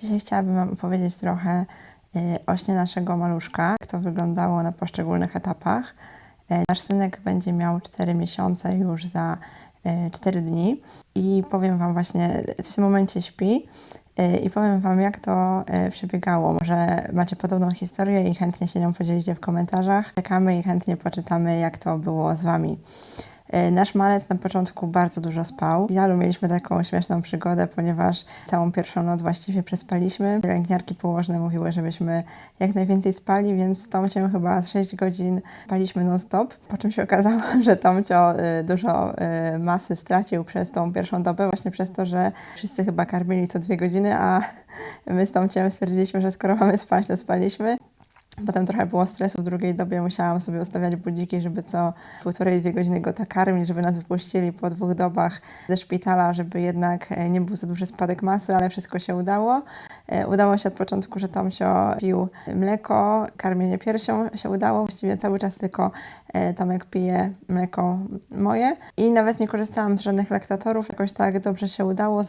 Dzisiaj chciałabym Wam opowiedzieć trochę y, o śnie naszego maluszka, jak to wyglądało na poszczególnych etapach. E, Nasz synek będzie miał 4 miesiące już za 4 dni i powiem Wam właśnie, w tym momencie śpi y, i powiem Wam, jak to y, przebiegało. Może macie podobną historię i chętnie się nią podzielicie w komentarzach. Czekamy i chętnie poczytamy, jak to było z Wami. E, Nasz malec na początku bardzo dużo spał. W Jalu mieliśmy taką śmieszną przygodę, ponieważ całą pierwszą noc właściwie przespaliśmy. Pielęgniarki położne mówiły, żebyśmy jak najwięcej spali, więc Tomciem chyba z 6 godzin spaliśmy non-stop. Po czym się okazało, że Tomcio y, dużo y, masy stracił przez tą pierwszą dobę, właśnie przez to, że wszyscy chyba karmili co dwie godziny, a my z Tomciem stwierdziliśmy, że skoro mamy spać, to spaliśmy. Potem trochę było stresu w drugiej dobie, musiałam sobie ustawiać budziki, żeby co półtorej, dwie godziny go tak karmić, żeby nas wypuścili po dwóch dobach ze szpitala, żeby jednak e, nie był za duży spadek masy, ale wszystko się udało. E, Udało się od początku, że Tomsio pił mleko, karmienie piersią się udało, właściwie cały czas tylko e, Tomek pije mleko moje i nawet nie korzystałam z żadnych laktatorów, jakoś tak dobrze się udało.